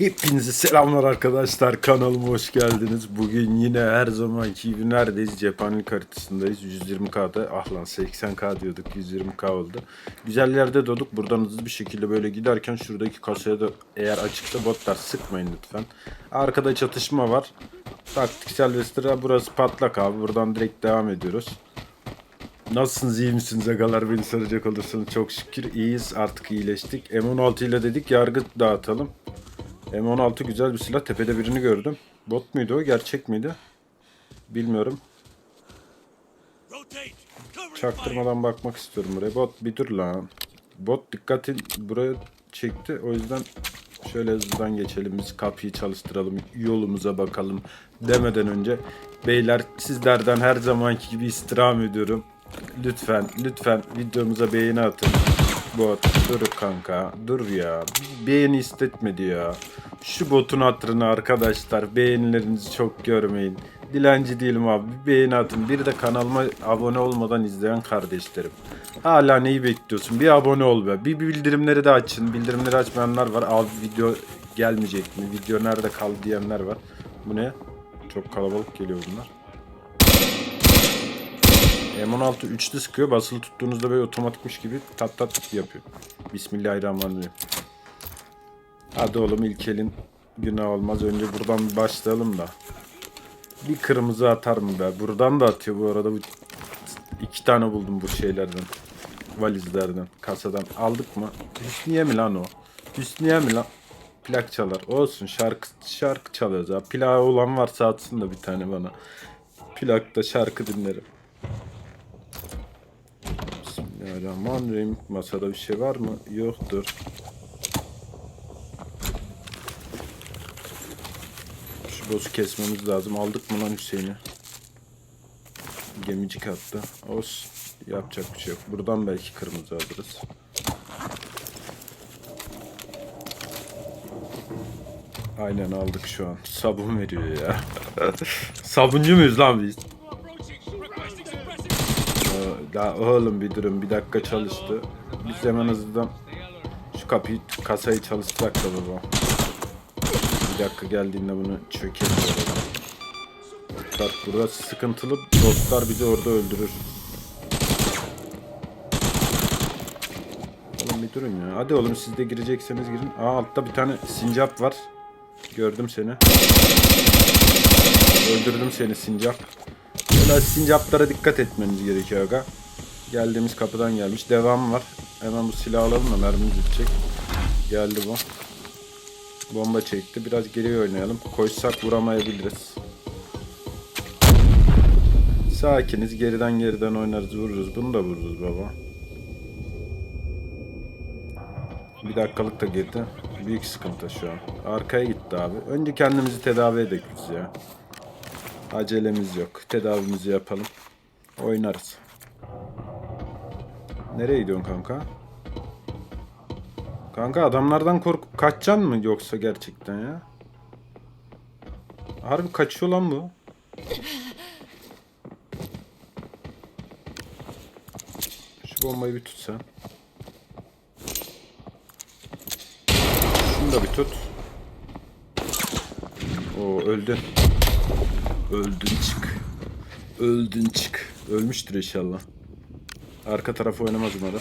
Hepinize selamlar arkadaşlar kanalıma hoş geldiniz. Bugün yine her zamanki gibi neredeyiz? Cephanelik haritasındayız. 120K'da ah lan 80K diyorduk 120K oldu. Güzel yerde doğduk. Buradan hızlı bir şekilde böyle giderken şuradaki kasaya da eğer açıksa botlar sıkmayın lütfen. Arkada çatışma var. Taktiksel Vestra burası patlak abi. Buradan direkt devam ediyoruz. Nasılsınız iyi misiniz agalar beni soracak olursanız çok şükür iyiyiz artık iyileştik. M16 ile dedik yargı dağıtalım. M16 güzel bir silah. Tepede birini gördüm. Bot muydu o? Gerçek miydi? Bilmiyorum. Çaktırmadan bakmak istiyorum buraya. Bot bir dur lan. Bot dikkatin buraya çekti. O yüzden şöyle hızlıdan geçelim. Biz kapıyı çalıştıralım. Yolumuza bakalım. Demeden önce beyler sizlerden her zamanki gibi istirham ediyorum. Lütfen lütfen videomuza beğeni atın. Bot dur kanka dur ya. Beğeni istetmedi ya. Şu botun hatırını arkadaşlar beğenilerinizi çok görmeyin. Dilenci değilim abi. Bir beğeni atın. Bir de kanalıma abone olmadan izleyen kardeşlerim. Hala neyi bekliyorsun? Bir abone ol be. Bir bildirimleri de açın. Bildirimleri açmayanlar var. Abi video gelmeyecek mi? Video nerede kaldı diyenler var. Bu ne? Çok kalabalık geliyor bunlar. M16 üçlü sıkıyor. Basılı tuttuğunuzda böyle otomatikmiş gibi tat tat yapıyor. Bismillahirrahmanirrahim. Hadi oğlum ilk elin günah olmaz. Önce buradan başlayalım da. Bir kırmızı atar mı be? Buradan da atıyor bu arada. Bu iki tane buldum bu şeylerden. Valizlerden, kasadan. Aldık mı? Hüsniye mi lan o? Hüsniye mi lan? Plak çalar. Olsun şarkı şarkı çalıyoruz abi. Plağı olan varsa atsın da bir tane bana. Plakta şarkı dinlerim. Bismillahirrahmanirrahim. Masada bir şey var mı? Yoktur. Şu boss'u kesmemiz lazım. Aldık mı lan Hüseyin'i? Gemicik attı. Olsun. Yapacak bir şey yok. Buradan belki kırmızı alırız. Aynen aldık şu an. Sabun veriyor ya. Sabuncu muyuz lan biz? Daha oğlum bir durun bir dakika çalıştı. Biz hemen hızlıdan şu kapıyı kasayı çalıştırak da baba. Bir dakika geldiğinde bunu çökelim. Dostlar burası sıkıntılı. Dostlar bizi orada öldürür. Oğlum bir durun ya. Hadi oğlum siz de girecekseniz girin. Aa altta bir tane sincap var. Gördüm seni. Öldürdüm seni sincap. Böyle sincaplara dikkat etmeniz gerekiyor aga. Geldiğimiz kapıdan gelmiş. Devam var. Hemen bu silahı alalım da mermimiz bitecek. Geldi bu. Bomba çekti. Biraz geriye oynayalım. Koşsak vuramayabiliriz. Sakiniz. Geriden geriden oynarız. Vururuz. Bunu da vururuz baba. Bir dakikalık da girdi. Büyük sıkıntı şu an. Arkaya gitti abi. Önce kendimizi tedavi edelim ya. Acelemiz yok. Tedavimizi yapalım. Oynarız. Nereye gidiyorsun kanka? Kanka adamlardan korkup kaçacaksın mı yoksa gerçekten ya? Harbi kaçıyor lan bu. Şu bombayı bir tut sen. Şunu da bir tut. Oo öldün. Öldün çık. Öldün çık. Ölmüştür inşallah. Arka tarafı oynamaz umarım.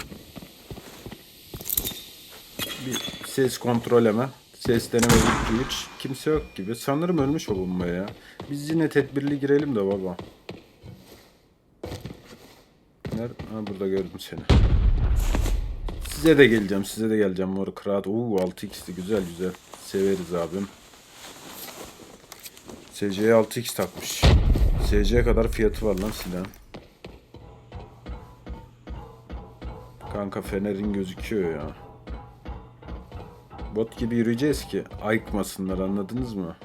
Bir ses kontrol hemen. Ses deneme 3. Kimse yok gibi. Sanırım ölmüş o bomba ya. Biz yine tedbirli girelim de baba. Nerede? Ha burada gördüm seni. Size de geleceğim. Size de geleceğim moruk rahat. Oo 6x'ti güzel güzel. Severiz abim. SC'ye 6x takmış. SC'ye kadar fiyatı var lan silahın. Kanka fenerin gözüküyor ya. Bot gibi yürüyeceğiz ki ayıkmasınlar anladınız mı?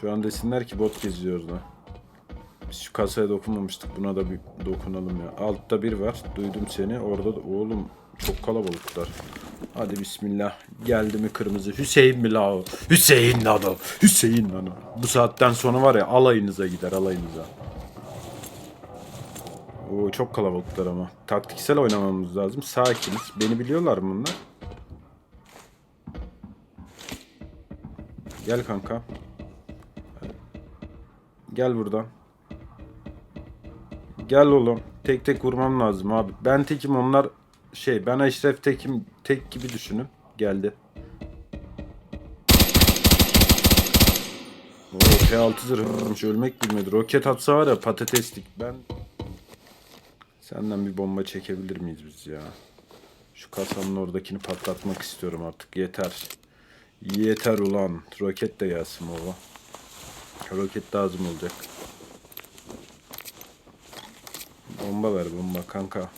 Şu an desinler ki bot geziyoruz lan. Biz şu kasaya dokunmamıştık buna da bir dokunalım ya. Altta bir var duydum seni orada da oğlum çok kalabalıklar. Hadi bismillah. Geldi mi kırmızı? Hüseyin mi la? Hüseyin lan o. Hüseyin lan o. Bu saatten sonra var ya alayınıza gider alayınıza. Oo çok kalabalıklar ama. Taktiksel oynamamız lazım. Sakiniz. Beni biliyorlar mı bunlar? Gel kanka. Gel buradan. Gel oğlum. Tek tek vurmam lazım abi. Ben tekim onlar şey ben Eşref tekim tek gibi düşünün. Geldi. Oo, P6 zırhmış ölmek bilmedi. Roket atsa var ya patateslik. Ben senden bir bomba çekebilir miyiz biz ya? Şu kasanın oradakini patlatmak istiyorum artık. Yeter. Yeter ulan. Roket de gelsin baba. Roket lazım olacak. Bomba ver bomba kanka.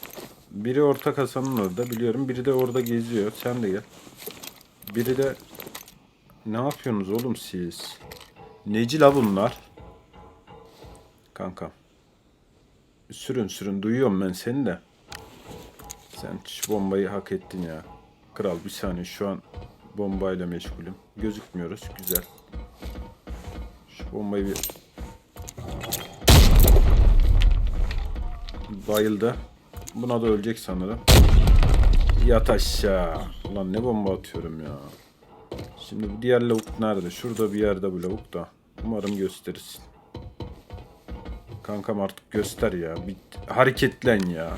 Biri orta kasanın orada biliyorum. Biri de orada geziyor. Sen de gel. Biri de ne yapıyorsunuz oğlum siz? Neci la bunlar? Kanka. Sürün sürün duyuyorum ben seni de. Sen bombayı hak ettin ya. Kral bir saniye şu an bombayla meşgulüm. Gözükmüyoruz. Güzel. Şu bombayı bir... Bayıldı. Buna da ölecek sanırım. Yat aşağı. Ulan ne bomba atıyorum ya. Şimdi bu diğer lavuk nerede? Şurada bir yerde bu lavuk da. Umarım gösterirsin. Kankam artık göster ya. Bir hareketlen ya.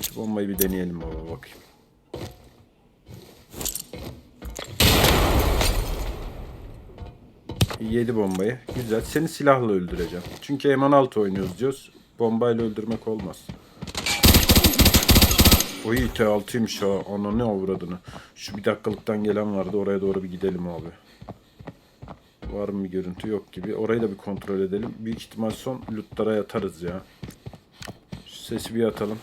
Şu bombayı bir deneyelim baba bakayım. Yedi bombayı. Güzel. Seni silahla öldüreceğim. Çünkü M16 oynuyoruz diyoruz. Bombayla öldürmek olmaz. Oy T6'ymış ha. Ana ne avradını. Şu bir dakikalıktan gelen vardı. Oraya doğru bir gidelim abi. Var mı bir görüntü? Yok gibi. Orayı da bir kontrol edelim. Büyük ihtimal son lootlara yatarız ya. Şu sesi bir atalım.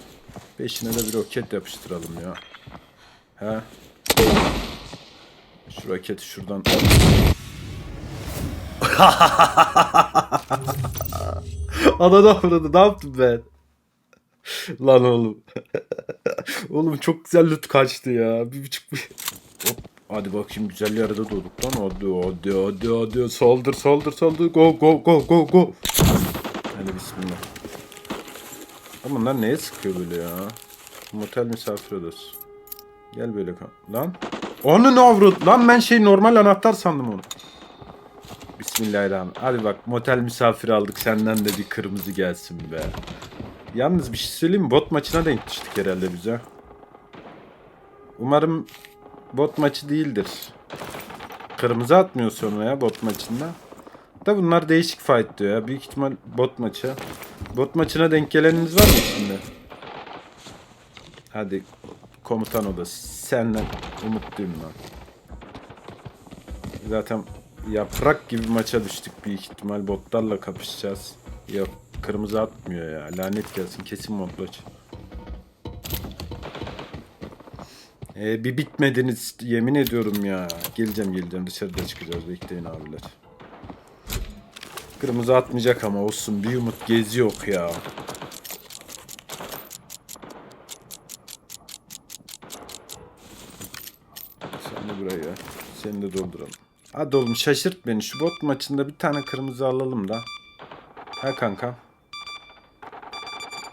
Peşine de bir roket yapıştıralım ya. He? Şu roketi şuradan Ananı avradı ne yaptım ben? Lan oğlum. oğlum çok güzel loot kaçtı ya. Bir buçuk bir... Hop. Hadi bakayım güzel yerde doğduk lan. Hadi hadi hadi hadi. Saldır saldır saldır. Go go go go go. Hadi bismillah. Ama bunlar neye sıkıyor böyle ya? Motel misafir odası. Gel böyle kal. Lan. Onu ne avrat? Lan ben şey normal anahtar sandım onu. Bismillahirrahmanirrahim. Hadi bak motel misafiri aldık senden de bir kırmızı gelsin be. Yalnız bir şey söyleyeyim mi? Bot maçına denk düştük herhalde bize. Umarım bot maçı değildir. Kırmızı atmıyor sonra ya bot maçında. Da bunlar değişik fight diyor ya. Büyük ihtimal bot maçı. Bot maçına denk geleniniz var mı şimdi? Hadi komutan odası. Senden umutluyum lan. Zaten yaprak gibi maça düştük büyük ihtimal. Botlarla kapışacağız. Yok kırmızı atmıyor ya. Lanet gelsin kesin modlaç. Ee, bir bitmediniz yemin ediyorum ya. Geleceğim geleceğim dışarıda çıkacağız bekleyin abiler. Kırmızı atmayacak ama olsun bir umut gezi yok ya. Sen de buraya. Seni de dolduralım. Hadi oğlum şaşırt beni. Şu bot maçında bir tane kırmızı alalım da. Ha kanka.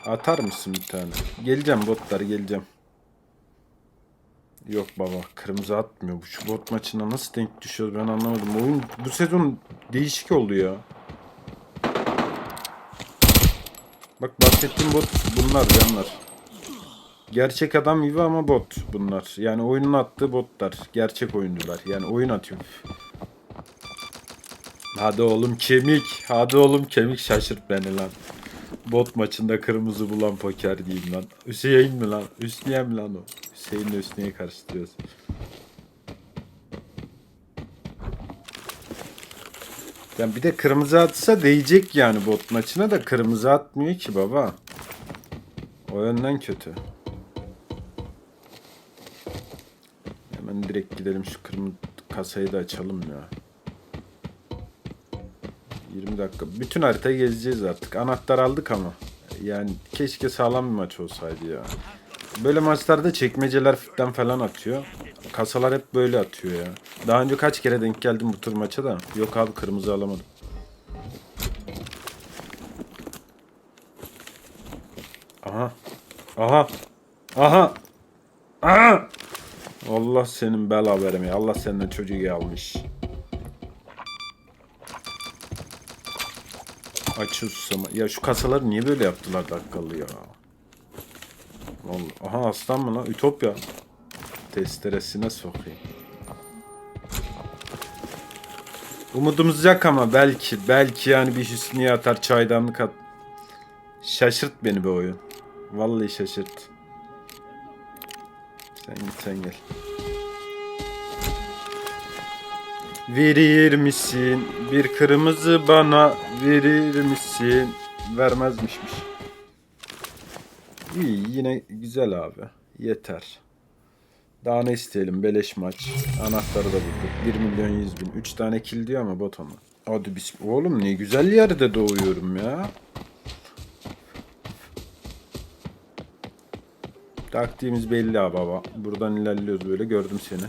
Atar mısın bir tane? Geleceğim botlar geleceğim. Yok baba kırmızı atmıyor. Bu şu bot maçına nasıl denk düşüyor ben anlamadım. Oyun bu sezon değişik oldu ya. Bak bahsettiğim bot bunlar canlar. Gerçek adam gibi ama bot bunlar. Yani oyunun attığı botlar. Gerçek oyuncular. Yani oyun atıyor. Hadi oğlum kemik. Hadi oğlum kemik şaşırt beni lan. Bot maçında kırmızı bulan poker diyeyim lan. Hüseyin mi lan? Hüsniye mi lan o? Hüseyin'le Hüsniye'yi karıştırıyoruz. Yani bir de kırmızı atsa değecek yani bot maçına da kırmızı atmıyor ki baba. O yönden kötü. Hemen direkt gidelim şu kırmızı kasayı da açalım ya. 20 dakika. Bütün haritayı gezeceğiz artık. Anahtar aldık ama. Yani keşke sağlam bir maç olsaydı ya. Böyle maçlarda çekmecelerden falan atıyor. Kasalar hep böyle atıyor ya. Daha önce kaç kere denk geldim bu tür maça da. Yok abi kırmızı alamadım. Aha. Aha. Aha. Aha. Allah senin bela verimi. Allah senden çocuğu yavmış. Açıyorsun ama. Ya şu kasaları niye böyle yaptılar dakikalı ya? Aha aslan mı lan? Ütopya. Testeresine sokayım. Umudumuz yok ama belki. Belki yani bir hüsniye atar çaydanlık at. Şaşırt beni be oyun. Vallahi şaşırt. Sen git sen gel. Verir misin bir kırmızı bana verir misin? Vermezmişmiş. İyi yine güzel abi. Yeter. Daha ne isteyelim beleş maç. Anahtarı da bulduk. 1 milyon 100 bin. 3 tane kill diyor ama bot. Hadi biz... Oğlum ne güzel yerde doğuyorum ya. Taktiğimiz belli ha baba. Buradan ilerliyoruz böyle. Gördüm seni.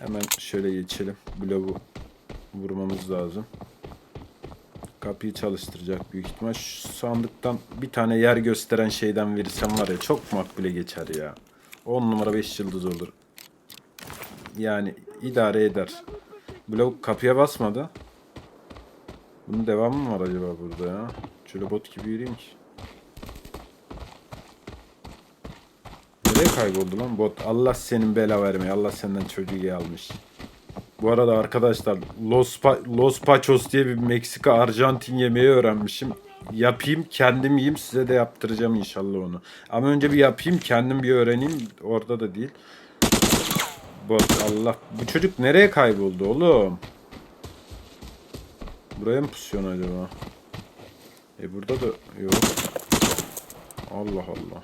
Hemen şöyle geçelim. Bloğu vurmamız lazım. Kapıyı çalıştıracak büyük ihtimal. Şu sandıktan bir tane yer gösteren şeyden verirsem var ya çok makbule geçer ya. 10 numara 5 yıldız olur. Yani idare eder. Blok kapıya basmadı. Bunun devamı mı var acaba burada ya? Şöyle bot gibi yürüyeyim ki. Nereye kayboldu lan bot? Allah senin bela vermeye. Allah senden çocuğu almış. Bu arada arkadaşlar Los, Pa- Los Pachos diye bir Meksika Arjantin yemeği öğrenmişim. Yapayım kendim yiyeyim size de yaptıracağım inşallah onu. Ama önce bir yapayım kendim bir öğreneyim. Orada da değil. Bot Allah. Bu çocuk nereye kayboldu oğlum? Buraya mı pusuyorsun acaba? E burada da yok. Allah Allah.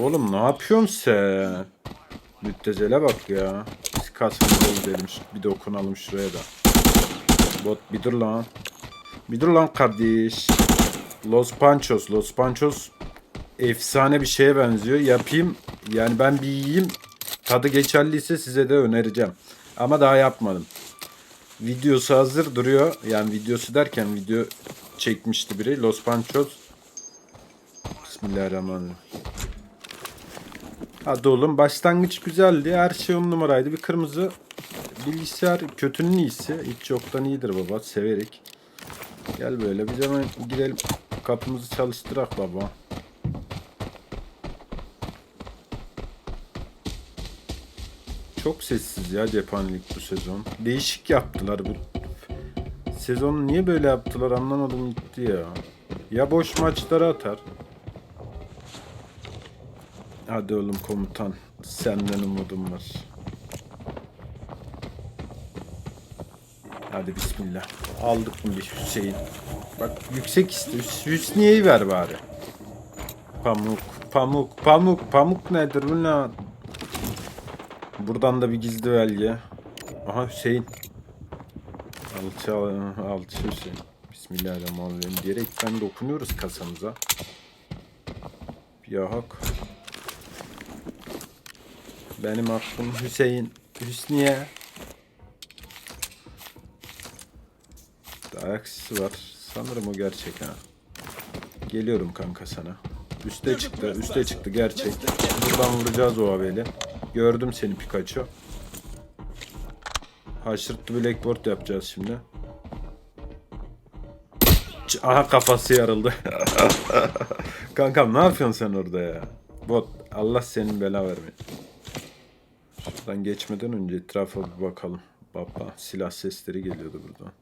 Oğlum ne yapıyorsun sen? Müptezele bak ya. Biz kasmamıza gidelim. Bir dokunalım şuraya da. Bot bir dur lan. Bir dur lan kardeş. Los Panchos. Los Panchos efsane bir şeye benziyor. Yapayım. Yani ben bir yiyeyim. Tadı geçerliyse size de önereceğim. Ama daha yapmadım. Videosu hazır duruyor. Yani videosu derken video çekmişti biri. Los Panchos. Bismillahirrahmanirrahim. Hadi oğlum başlangıç güzeldi. Her şey on numaraydı. Bir kırmızı bilgisayar kötünün iyisi. Hiç yoktan iyidir baba. Severek. Gel böyle biz hemen gidelim. Kapımızı çalıştırak baba. Çok sessiz ya cephanelik bu sezon. Değişik yaptılar bu. Sezonu niye böyle yaptılar anlamadım gitti ya. Ya boş maçlara atar. Hadi oğlum komutan. Senden umudum var. Hadi bismillah. Aldık mı bir Hüseyin? Bak yüksek iste. Hüs- Hüsniye'yi ver bari. Pamuk, pamuk, pamuk, pamuk nedir bu lan? Buradan da bir gizli belge. Aha Hüseyin. Alçı, alçı Hüseyin. Bismillahirrahmanirrahim diyerek ben dokunuyoruz kasamıza. Ya hak. Benim aklım Hüseyin. Hüsniye. Ayaksisi var. Sanırım o gerçek ha. Geliyorum kanka sana. Üste çıktı. Üste çıktı gerçek. Buradan vuracağız o haberi. Gördüm seni Pikachu. Haşırtlı blackboard yapacağız şimdi. Aha kafası yarıldı. Kankam ne yapıyorsun sen orada ya? Bot Allah senin bela vermeyin. Şuradan geçmeden önce etrafa bir bakalım. Baba silah sesleri geliyordu buradan.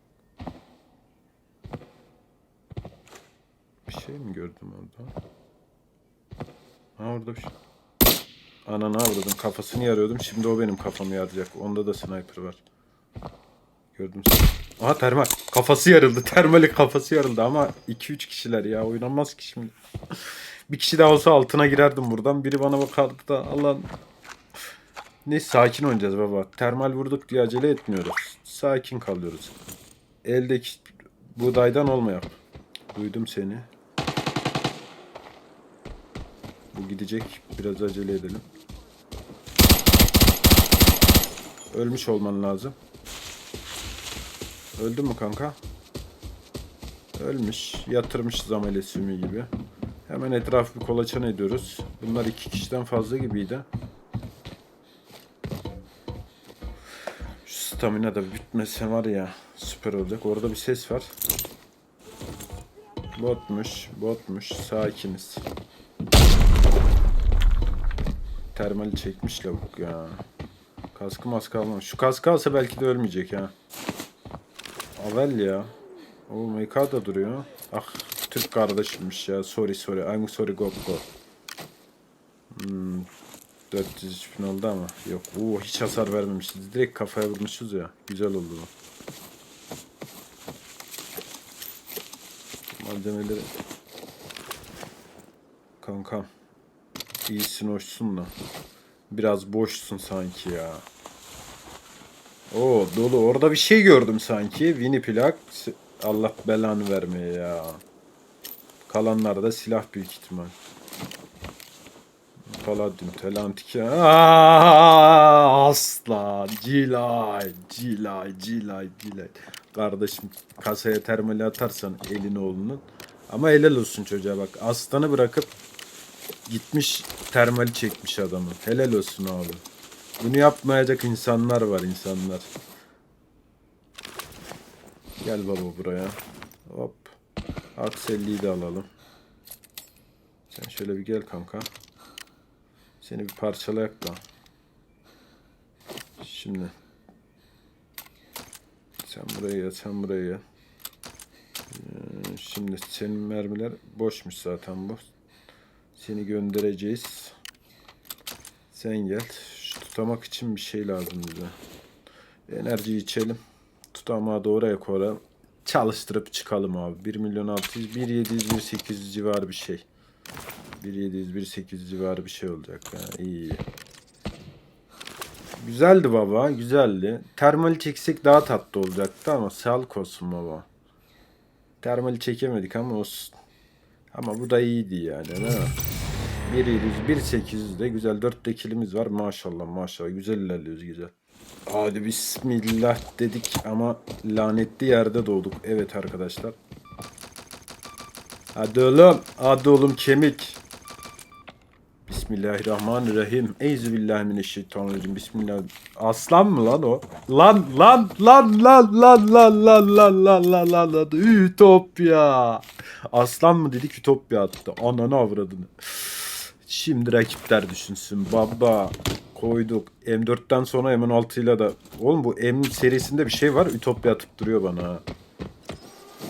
Bir şey mi gördüm orada? Ha orada bir şey. Ananı avradım. Kafasını yarıyordum. Şimdi o benim kafamı yarayacak. Onda da sniper var. Gördüm seni. Aha termal. Kafası yarıldı. Termali kafası yarıldı ama 2-3 kişiler ya. Oynanmaz ki şimdi. bir kişi daha olsa altına girerdim buradan. Biri bana bakardı da Allah'ın ne sakin oynayacağız baba. Termal vurduk diye acele etmiyoruz. Sakin kalıyoruz. Eldeki buğdaydan olmayalım. Duydum seni. Bu gidecek. Biraz acele edelim. Ölmüş olman lazım. Öldün mü kanka? Ölmüş. Yatırmış zamele sümü gibi. Hemen etrafı bir kolaçan ediyoruz. Bunlar iki kişiden fazla gibiydi. Stamina da bitmese var ya. Süper olacak. Orada bir ses var. Botmuş, botmuş. Sakiniz. Termali çekmiş lavuk ya. Kaskı maskı almamış. Şu kaskı alsa belki de ölmeyecek ha. Avel ya. O MK da duruyor. Ah Türk kardeşimmiş ya. Sorry sorry. I'm sorry Gokko. Hmm, 400 bin oldu ama. Yok. Oo, hiç hasar vermemişiz. Direkt kafaya vurmuşuz ya. Güzel oldu bu. Malzemeleri... Kankam. İyisin hoşsun da. Biraz boşsun sanki ya. Oo dolu. Orada bir şey gördüm sanki. Winnie plak. Allah belanı vermeye ya. Kalanlar da silah büyük ihtimal. Palladium, Telantik ya. Aa, Aslan, Cilay, Cilay, Cilay, Cilay. Kardeşim kasaya termali atarsan elini oğlunun. Ama helal olsun çocuğa bak. Aslanı bırakıp gitmiş termali çekmiş adamı. Helal olsun abi. Bunu yapmayacak insanlar var insanlar. Gel baba buraya. Hop. Akselliyi de alalım. Sen şöyle bir gel kanka. Seni bir parçalayak da. Şimdi. Sen buraya sen buraya. Ee, Şimdi senin mermiler boşmuş zaten bu. Seni göndereceğiz. Sen gel. Şu tutamak için bir şey lazım bize. Enerji içelim. Tutamağı da oraya koyalım. Çalıştırıp çıkalım abi. 1 milyon 600, 1 700, 1 800 civarı bir şey. 1700 1800 civarı bir şey olacak. Ha, iyi. Güzeldi baba, güzeldi. Termali çeksek daha tatlı olacaktı ama sağlık olsun baba. Termali çekemedik ama olsun. Ama bu da iyiydi yani değil mi? 1700, 1800 de güzel. 4 de kilimiz var maşallah maşallah. Güzel ilerliyoruz güzel. Hadi bismillah dedik ama lanetli yerde doğduk. Evet arkadaşlar. Hadi oğlum. Hadi oğlum kemik. Bismillahirrahmanirrahim. Euzubillahimineşşeytanirracim. Bismillah. Aslan mı lan o? Lan lan lan lan lan lan lan lan lan lan lan lan. Ütopya. Aslan mı dedik Ütopya attı. Ananı avradını. Şimdi rakipler düşünsün. Baba koyduk. M4'ten sonra M16 ile de. Oğlum bu M serisinde bir şey var. Ütopya atıp duruyor bana.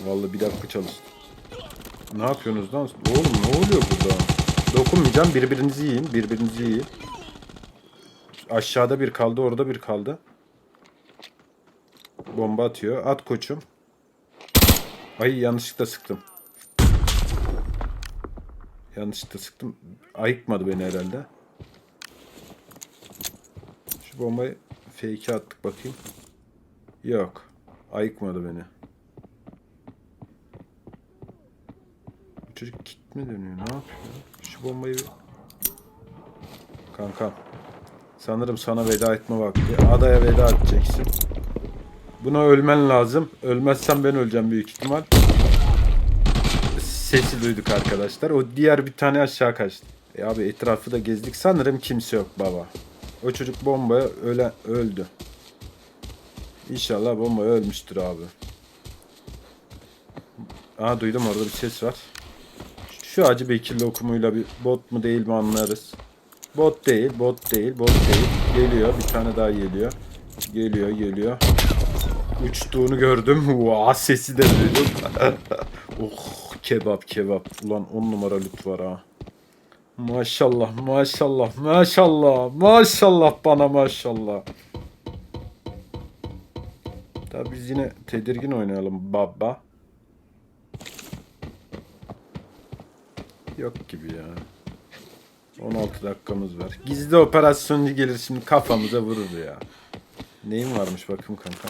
Vallahi bir dakika çalıştı. Ne yapıyorsunuz lan? Oğlum ne oluyor burada? Dokunmayacağım. Birbirinizi yiyin. Birbirinizi yiyin. Aşağıda bir kaldı. Orada bir kaldı. Bomba atıyor. At koçum. Ay yanlışlıkla sıktım. Yanlışlıkla sıktım. Ayıkmadı beni herhalde. Şu bombayı fake'e attık bakayım. Yok. Ayıkmadı beni. Çocuk kit mi dönüyor? Ne yapıyor? Bombayı... Kankam. Sanırım sana veda etme vakti. Adaya veda edeceksin. Buna ölmen lazım. Ölmezsen ben öleceğim büyük ihtimal. Sesi duyduk arkadaşlar. O diğer bir tane aşağı kaçtı. E abi etrafı da gezdik. Sanırım kimse yok baba. O çocuk bombaya öle öldü. İnşallah bombaya ölmüştür abi. Aa duydum orada bir ses var. Şu Hacı Bekir'le okumuyla bir bot mu değil mi anlarız. Bot değil, bot değil, bot değil. Geliyor, bir tane daha geliyor. Geliyor, geliyor. Uçtuğunu gördüm. Vaa sesi de duydum. oh kebap kebap. Ulan on numara lüt var ha. Maşallah, maşallah, maşallah, maşallah bana maşallah. Tabi biz yine tedirgin oynayalım baba. Yok gibi ya. 16 dakikamız var. Gizli operasyoncu gelir şimdi kafamıza vurur ya. Neyin varmış bakayım kanka.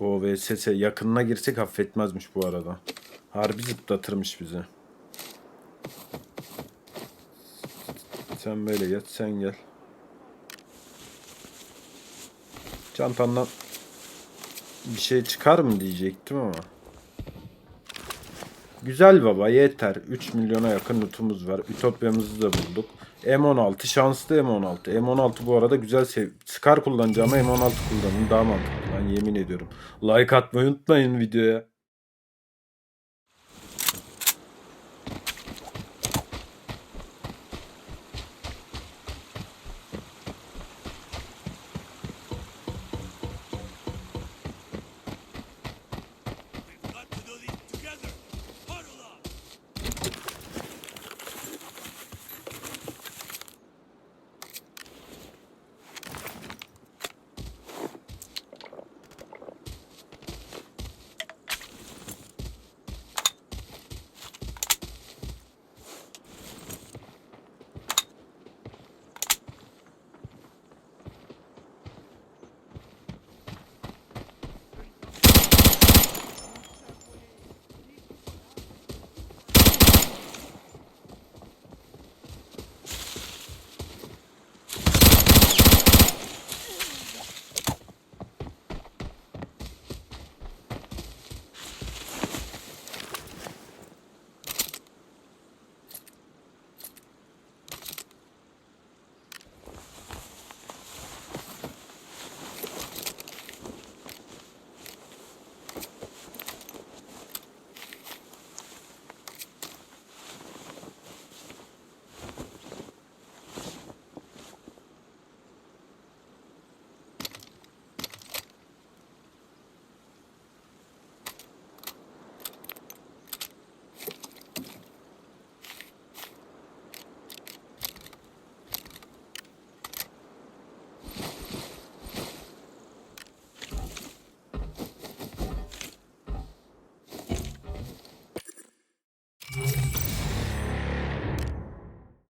O VSS yakınına girsek affetmezmiş bu arada. Harbi zıplatırmış bizi. Sen böyle geç sen gel. Çantandan bir şey çıkar mı diyecektim ama. Güzel baba yeter. 3 milyona yakın lootumuz var. Ütopyamızı da bulduk. M16 şanslı M16. M16 bu arada güzel sev. Scar kullanacağıma M16 kullanın daha mantıklı. Ben yemin ediyorum. Like atmayı unutmayın videoya.